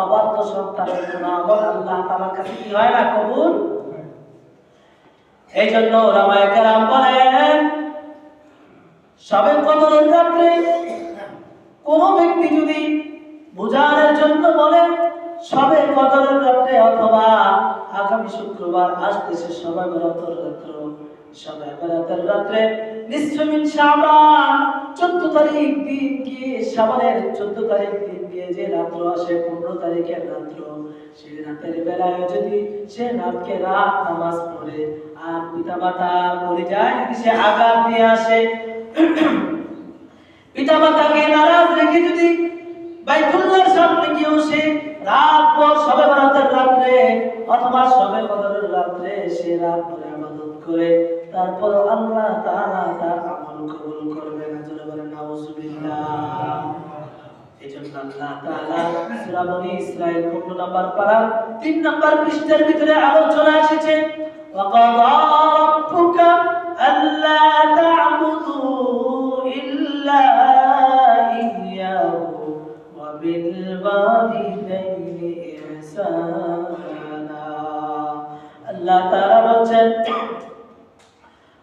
অবাধ্য কোনো আল্লাহ কাছে কি হয় না, কবুল? এই জন্য বলেন রাত্রে কোন ব্যক্তি যদি বোঝানোর জন্য বলে, সবে কদরের রাত্রে অথবা আগামী শুক্রবার আসতেছে সবে বরাতের রাত্র, সবে বরাতের রাত্রে নিশ্চয় শাবান 14 তারিখ দিন গিয়ে শাবানের 14 তারিখ দিন গিয়ে যে রাত্র আসে 15 তারিখের রাত্র। সেই রাতের বেলায় যদি সে রাতকে রাত নামাজ পড়ে, আর পিতা মাতা বলে যায়, যদি সে আঘাত দিয়ে আসে পিতা মাতাকে নারাজ রেখে যদি বাইতুল্লাহর সামনে গিয়েও সে রাত পর সবে বরাতের রাত্রে, অথবা সবে কদরের রাত্রে সে রাত ভরে ইবাদত করে তারপর আল্লাহ তাআলা তার আমল কবুল করবে না জোরে বলেন নাউজুবিল্লাহ এজন্য আল্লাহ তাআলা সূরা বনি ইসরাঈল 15 নম্বর পারা 3 নম্বর পৃষ্ঠার ভিতরে আলোচনা এসেছে وقضى ربك ألا تعبدوا إلا إياه وبالوالدين إحسانا আল্লাহ তাআলা বলছেন وقضى ربك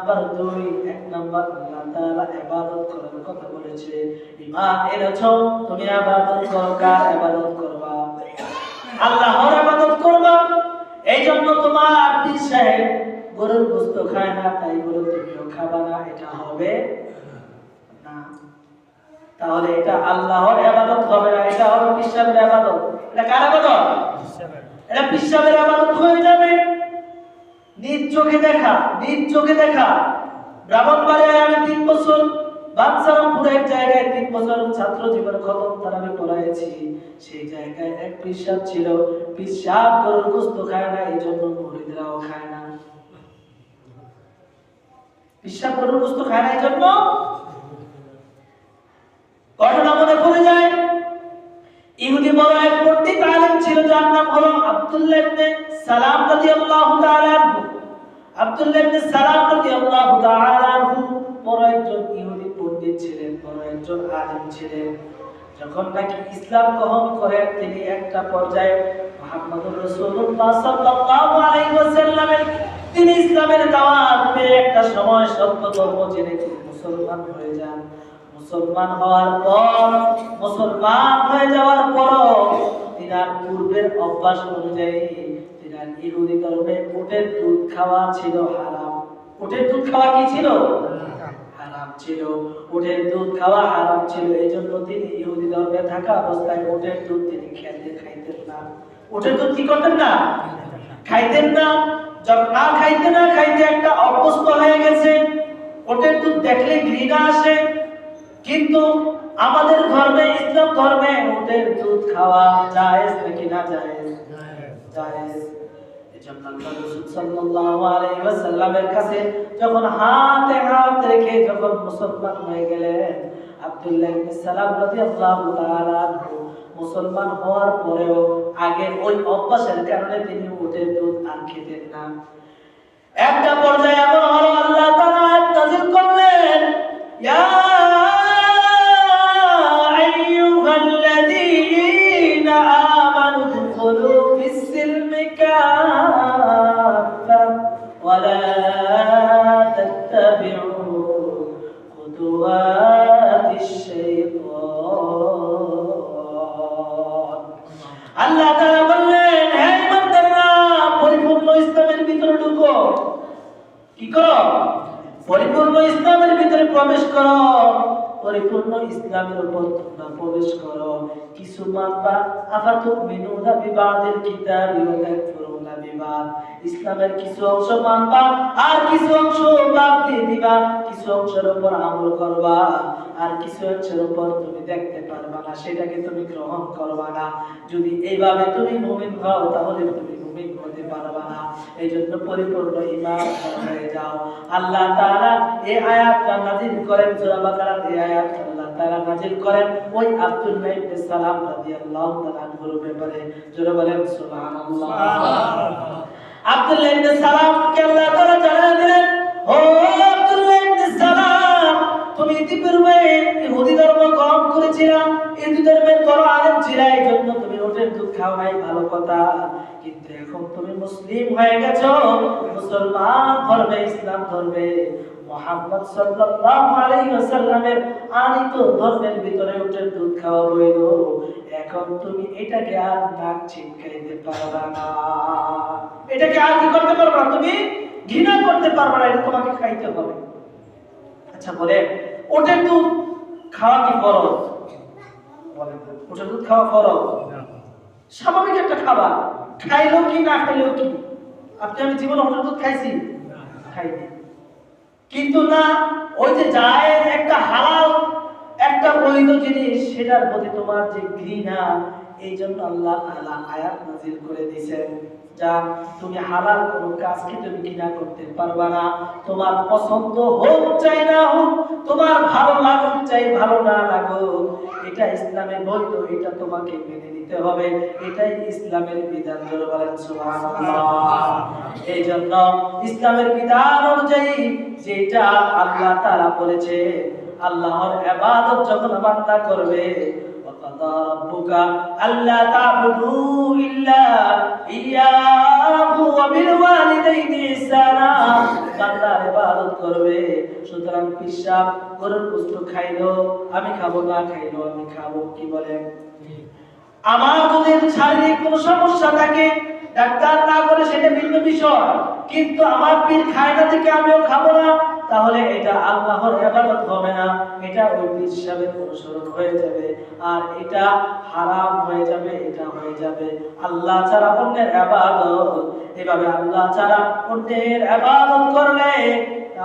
নাম্বার 2 এক নাম্বার আল্লাহ তাআলা ইবাদত করার কথা বলেছে। এনেছো তুমি ইবাদত করো কার ইবাদত করবা? আল্লাহর ইবাদত করবা। এই জন্য তোমার সাহেব গরুর গোশত খায় না তাই বলে তুমিও খাবা না এটা হবে না। তাহলে এটা আল্লাহর ইবাদত হবে না এটা হবে পিসাবের ইবাদত। এটা কার ইবাদত? এটা পিসাবের ইবাদত হয়ে যাবে। নিজ চোখে দেখা, নিজ চোখে দেখা। আমি তিন বছর এক জায়গায় তিন বছর ছাত্র জীবন খতম পড়াইছি। সেই জায়গায় এক পিসাব ছিল, পিসাব খায় না, এই জন্য মুরিদরাও খায় না। পিসাব খায় না, এই জন্য ঘটনা মনে পড়ে যায়। ইহুদি বড় এক পণ্ডিত আলেম ছিল, যার নাম হলো আব্দুল্লাহ সালাম আব্দুল্লাহ তাআলা আনহু বড় একজন ইহুদি পণ্ডিত ছিলেন, বড় একজন আলেম ছিলেন। যখন নাকি ইসলাম গ্রহণ করেন, তিনি একটা পর্যায়ে রাসূলুল্লাহ সাল্লাল্লাহু আলাইহি ওয়াসাল্লামের, তিনি ইসলামের দাওয়াত পেয়ে একটা সময় সত্য ধর্ম জেনে মুসলমান হয়ে যান। মুসলমান হওয়ার পর, মুসলমান হয়ে যাওয়ার পর তিনার পূর্বের অভ্যাস অনুযায়ী ইহুদি ধর্মে উটের দুধ খাওয়া ছিল হারাম। উটের দুধ খাওয়া কি ছিল? হারাম ছিল। উটের দুধ খাওয়া হারাম ছিল। এই জন্য তিনি ইহুদি ধর্মে থাকা অবস্থায় উটের দুধ তিনি খেতে খাইতেন না। উটের দুধ কি করতেন না? খাইতেন না। না খাইতে না খাইতে একটা অভ্যস্ত হয়ে গেছে। ওটের দুধ দেখলে ঘৃণা আসে। কিন্তু আমাদের ধর্মে, ইসলাম ধর্মে ওটের দুধ খাওয়া জায়েজ নাকি না জায়েজ? জায়েজ। মুসলমান মুসলমান হওয়ার পরেও আগে ওই অভ্যাসের কারণে তিনি উঠে দুধ আর খেতেন না। একটা পর্যায়ে এমন হলো খুতুওয়াতিশ শাইতান আল্লাহ তাআলা বললেন, হে ইমানদাররা, পরিপূর্ণ ইসলামের ভিতরে ঢুকো। কি করো? পরিপূর্ণ ইসলামের ভিতরে প্রবেশ করো। পরিপূর্ণ ইসলামের উপর তোমরা প্রবেশ করো। কিছু মানবা আফাতু মিনুনা বিবাদের কিতাবি ওয়া বিবাদ ইসলামের কিছু অংশ মানবা আর কিছু অংশ দিবা। কিছু অংশের উপর আমল করবা আর কিছু অংশের উপর তুমি দেখতে পারবা না, সেটাকে তুমি গ্রহণ করবা না। যদি এইভাবে তুমি মুমিন হও, তাহলে তুমি মুমিন হতে পারবা না। এই জন্য পরিপূর্ণ ঈমান হয়ে যাও। আল্লাহ তাআলা এই আয়াতটা নাযিল করেন এই আয়াত আল্লাহ তাআলা নাযিল করেন ওই আব্দুল্লাহ ইবনে সালাম রাদিয়াল্লাহু তাআলা আনহুর ব্যাপারে। জোরে বলেন সুবহানাল্লাহ। আব্দুল্লাহ ইবনে সালামকে আল্লাহ তাআলা জানালেন দিলেন ও আব্দুল্লাহ ইবনে সালাম তুমি ইতিপূর্বে ইহুদি ধর্ম গ্রহণ করেছিলাম ইহুদি ধর্মের বড় আলেম ছিলা এই জন্য তুমি ওটের দুধ খাও নাই ভালো কথা। কিন্তু এখন তুমি মুসলিম হয়ে গেছো মুসলমান ধর্মে ইসলাম ধর্মে। মোহাম্মদ সাল্লাল্লাহু আলাইহি ওয়াসাল্লামের আনিত ধর্মের ভিতরে উঠে দুধ খাওয়া বইল এখন তুমি এটাকে আর নাক ছিটকাইতে পারবা না। এটাকে আর কি করতে পারবা তুমি ঘৃণা করতে পারবা না এটা তোমাকে খাইতে হবে। আচ্ছা বলে ওটের দুধ খাওয়া কি ফরজ? বলেন তো, ওটের দুধ খাওয়া ফরজ? স্বাভাবিক একটা খাবার। খাইলেও কি না খাইলেও কি? আপনি আমি জীবনে ওটের দুধ খাইছি? খাইনি। কিন্তু না, ওই যে যায় একটা হালাল, একটা বৈধ জিনিস, সেটার প্রতি তোমার যে ঘৃণা, এই জন্য আল্লাহ তাআলা আয়াত নাযিল করে দিয়েছেন, যা তুমি হালাল কোন কাজকে তুমি ঘৃণা করতে পারবা না। তোমার পছন্দ হোক চাই না হোক, তোমার ভালো লাগুক চাই ভালো না লাগুক, এটা ইসলামে বৈধ, এটা তোমাকে মেনে নিতে হবে এটাই ইসলামের বিধান জোরে বলেন সুবহানাল্লাহ এই জন্য ইসলামের বিধান অনুযায়ী যেটা আল্লাহ তাআলা বলেছে আল্লাহর ইবাদত যখন বান্দা করবে وقضى ربك ألا تعبدوا إلا إياه وبالوالدين إحسانا বান্দার ইবাদত করবে সুতরাং পিসাব গরুর গোশত খাইলো আমি খাবো না খাইলো আমি খাবো কি বলেন আমার যদি শারীরিক কোনো সমস্যা থাকে ডাক্তার না করে সেটা ভিন্ন বিষয়। কিন্তু আমার পীর খায় না থেকে আমিও খাব না তাহলে এটা আল্লাহর ইবাদত হবে না। এটা ওই পীর সাহেবের অনুসরণ হয়ে যাবে। আর এটা হারাম হয়ে যাবে এটা হয়ে যাবে। আল্লাহ ছাড়া অন্যের ইবাদত এভাবে আল্লাহ ছাড়া অন্যের ইবাদত করলে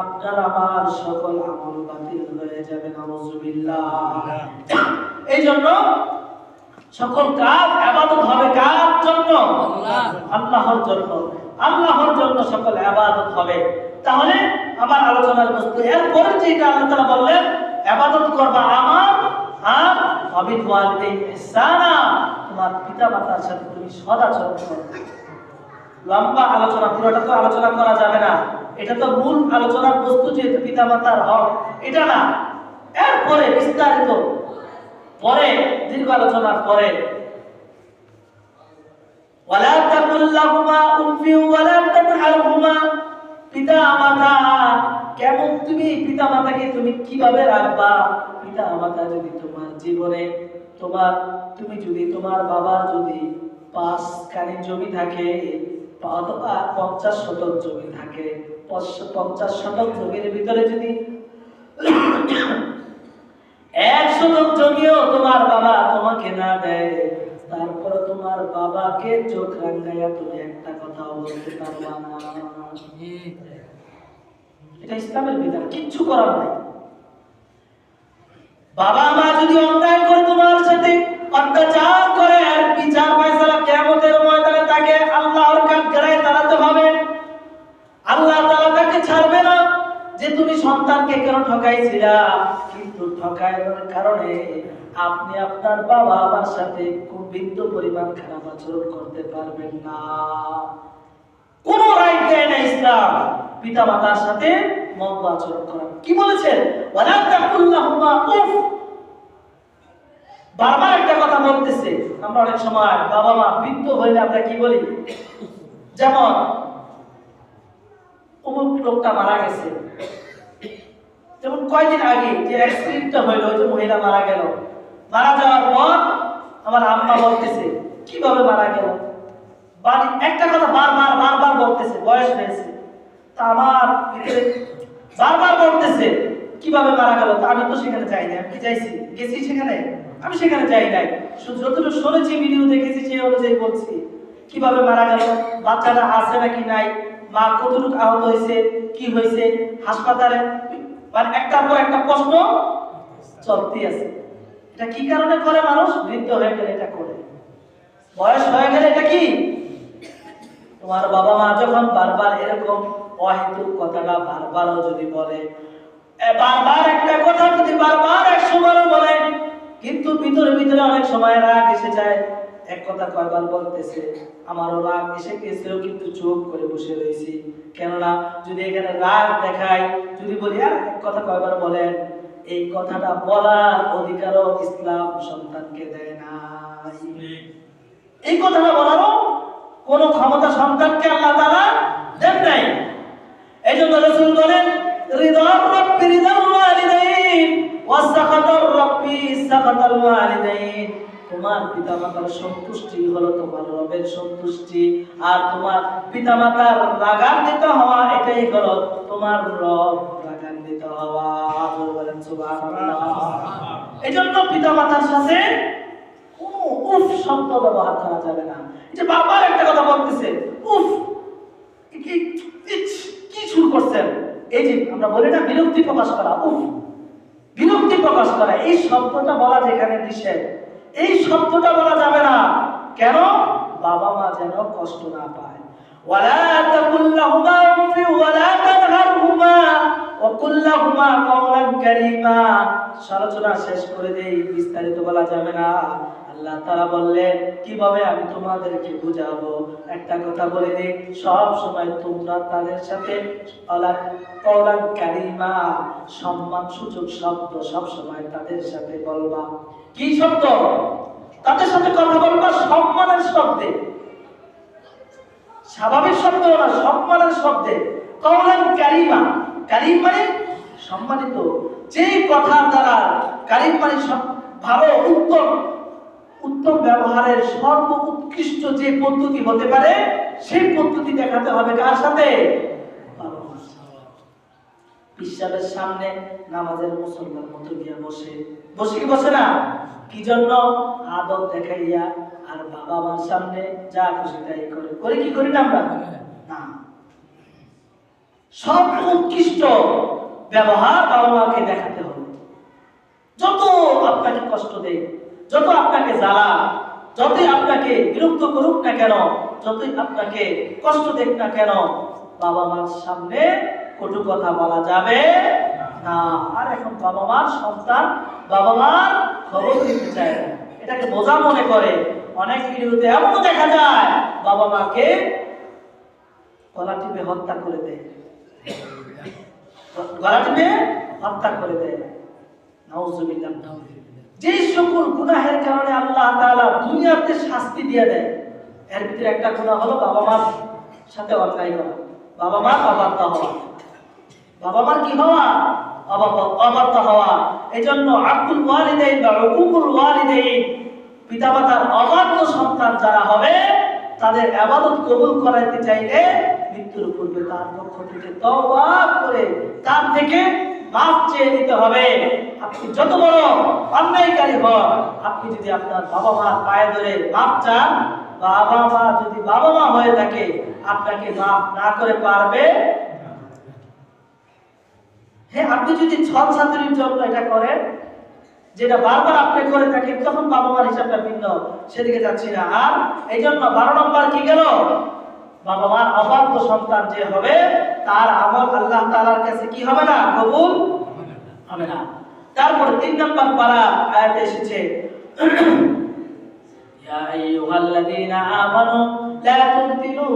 আপনার আমার সকল আমল বাতিল হয়ে যাবে নাউজুবিল্লাহ। এই জন্য সকল কাজ আবাদত হবে কার জন্য? আল্লাহর জন্য। আল্লাহর জন্য সকল আবাদত হবে। তাহলে আমার আলোচনার বস্তু এরপরে যেটা আল্লাহ তাআলা বললেন আবাদত করবা আমার আর অবিদ ওয়ালিদাইন ইহসানা তোমার পিতা মাতার সাথে তুমি সদাচরণ করবে লম্বা আলোচনা পুরোটা তো আলোচনা করা যাবে না। এটা তো মূল আলোচনার বস্তু যেহেতু পিতা মাতার হক। এটা না। এরপরে বিস্তারিত পরে, দীর্ঘ আলোচনার পরে, ওয়ালা তাকুল লাহুমা উফি ওয়ালা তানহারহুমা পিতা মাতা কেমন তুমি পিতা মাতাকে তুমি কীভাবে রাখবা? পিতা মাতা যদি তোমার জীবনে, তোমার, তুমি যদি তোমার বাবার যদি পাঁচ কানি জমি থাকে অথবা পঞ্চাশ শতক জমি থাকে পঞ্চাশ শতক জমির ভিতরে যদি এক শতক জমিও তোমার বাবা তোমাকে না দেয়। তারপরে তোমার বাবাকে চোখ রাঙ্গাইয়া তুমি একটা কথাও বলতে পারবা না। এটা ইসলামের বিধান, কিচ্ছু করার নাই। বাবা মা যদি অন্যায় করে তোমার সাথে অত্যাচার করে, আর বিচার ফয়সালা কিয়ামতের ময়দানে তাকে আল্লাহর কাঠগড়ায় দাঁড়াতে হবে, আল্লাহ তাআলা তাকে ছাড়বে না যে তুমি সন্তানকে কেন ঠকাইছিলা? ঠকানোর কারণে আপনি আপনার বাবা মার সাথে খুব বিন্দু পরিমাণ খারাপ আচরণ করতে পারবেন না। কোন রাইট দেয় না ইসলাম। পিতা মাতার সাথে মন্দ আচরণ করা। কি বলেছেন? বারবার একটা কথা বলতেছে। আমরা অনেক সময় বাবা মা বৃদ্ধ হইলে আমরা কি বলি? যেমন, অমুক লোকটা মারা গেছে। যেমন কয়দিন আগে যে অ্যাক্সিডেন্টটা হইল ওই যে মহিলা মারা গেল, মারা যাওয়ার পর আমার আম্মা বলতেছে, কীভাবে মারা গেল? বাড়ি একটা কথা বারবার বারবার বলতেছে, বয়স হয়েছে। তা আমার বারবার বলতেছে, কীভাবে মারা গেল? তা আমি তো সেখানে যাই না আমি কি যাইছি? গেছি সেখানে? আমি সেখানে যাই নাই। যতটুকু শুনেছি, ভিডিও দেখেছি, সেই অনুযায়ী বলছি, কীভাবে মারা গেল? বাচ্চাটা আছে নাকি নাই? মা কতটুকু আহত হয়েছে? কি হয়েছে? হাসপাতালে মানে একটার পর একটা প্রশ্ন চলতেই আছে। এটা কি কারণে করে মানুষ? বৃদ্ধ হয়ে গেলে এটা করে। বয়স হয়ে গেলে এটা কি? তোমার বাবা মা যখন বারবার এরকম অহেতুক কথাটা বারবারও যদি বলে বারবার একটা কথা যদি বারবার একশো বারও বলে, কিন্তু ভিতরে ভিতরে অনেক সময় রাগ এসে যায়। এক কথা কয়বার বলতেছে, আমারও রাগ এসে গেছেও কিন্তু চোখ করে বসে রয়েছি কেননা, যদি এখানে রাগ দেখায় যদি বলি, আর, এক কথা কয়বার বলেন? এই কথাটা বলার অধিকারও ইসলাম সন্তানকে দেয় না। এই কথাটা বলারও কোন ক্ষমতা সন্তানকে আল্লাহ তারা দেন নাই। এই জন্য রাসূল বলেন, রিদার রাব্বি রাব্বি ওয়ালিদাইন। তোমার পিতামাতার সন্তুষ্টি হলো তোমার রবের সন্তুষ্টি। আর তোমার পিতামাতার রাগান্বিত হওয়া এটাই হলো তোমার রব রাগান্বিত হওয়া। বলেন এই জন্য পিতামাতার সাথে কোনো উফ শব্দ ব্যবহার করা যাবে না। যে বারবার একটা কথা বলতেছে, উফ কি শুরু করছেন? এই যে আমরা বলি না বিরক্তি প্রকাশ করা, উফ, বিরক্তি প্রকাশ করা, এই শব্দটা বলা যেখানে নিষেধ। এই শব্দটা বলা যাবে না। কেন? বাবা মা যেন কষ্ট না পায়। ওয়ালা তাকুল লাহুমা উফ ওয়ালা তানহারহুমা ওয়া কুল শেষ করে দেই, বিস্তারিত বলা যাবে না। আল্লাহ তাআলা বললেন, কীভাবে আমি তোমাদেরকে বুঝাবো? একটা কথা বলে দিই, সব সময় তোমরা তাদের সাথে কওলান কারীমা সম্মান সূচক শব্দ সব সময় তাদের সাথে বলবা। কি শব্দ? তাদের সাথে কথা বলবা সম্মানের শব্দে। স্বাভাবিক শব্দ না, সম্মানের শব্দে। কওলান কারিমা। কারিম মানে সম্মানিত। যে কথা দ্বারা কারিম মানে ভালো, উত্তম উত্তম ব্যবহারের সর্ব উৎকৃষ্ট যে পদ্ধতি হতে পারে, সেই পদ্ধতি দেখাতে হবে কার সাথে। পিসাবের সামনে নামাজের মুসলমান মতো গিয়া বসে। বসে কি বসে না? কি জন্য? আদব দেখাইয়া আর বাবা মার সামনে যা খুশি তাই করে। করে কি করি না আমরা? না। সব উৎকৃষ্ট ব্যবহার বাবা মাকে দেখাতে হবে। যত আপনাকে কষ্ট দেয়, যত আপনাকে জ্বালা, যতই আপনাকে বিরক্ত করুক না কেন, যতই আপনাকে কষ্ট দেখ না কেন, বাবা মার সামনে কটু কথা বলা যাবে না। আর এখন বাবা মার সন্তান বাবা মার খবর দিতে চায়। এটাকে বোঝা মনে করে। অনেক ভিডিওতে এমনও দেখা যায় বাবা মাকে গলা টিপে হত্যা করে দেয়। গলা টিপে হত্যা করে দেয়। যে সকল গুনাহের কারণে আল্লাহ তাআলা দুনিয়াতে শাস্তি দিয়ে দেয়, এর ভিতরে একটা গুনাহ হলো বাবা মার সাথে অন্যায় করা। বাবা মার অবাধ্য হওয়া। বাবা মার কি হওয়া? অবাধ্য- হওয়া। এজন্য আব্দুল ওয়ালিদাইন বা উকুল ওয়ালিদাইন, পিতামাতার অবাধ্য সন্তান যারা হবে, তাদের আবাদত কবুল করাইতে চাইলে মৃত্যুর পূর্বে তার পক্ষ থেকে তওবা করে তার থেকে মাফ চেয়ে নিতে হবে। আপনি যত বড় অন্যায়কারী হন, আপনি যদি আপনার বাবা মার পায়ে ধরে মাফ চান বাবা মা যদি বাবা মা হয়ে থাকে, আপনাকে মাফ না করে পারবে হ্যাঁ আপনি যদি ছল ছাত্রীর জন্য এটা করেন, যেটা বারবার আপনি করে থাকেন তখন বাবা মার হিসাবটা ভিন্ন, সেদিকে যাচ্ছি না। আর এই জন্য বারো নম্বর কি গেল? বাবা মার অবাধ্য সন্তান যে হবে, তার আমল আল্লাহ তালার কাছে কি হবে না? কবুল হবে না। তারপরে তিন নম্বর পাড়া আয়াতে এসেছে, ইয়া الذين আমানু لا তুবতিলু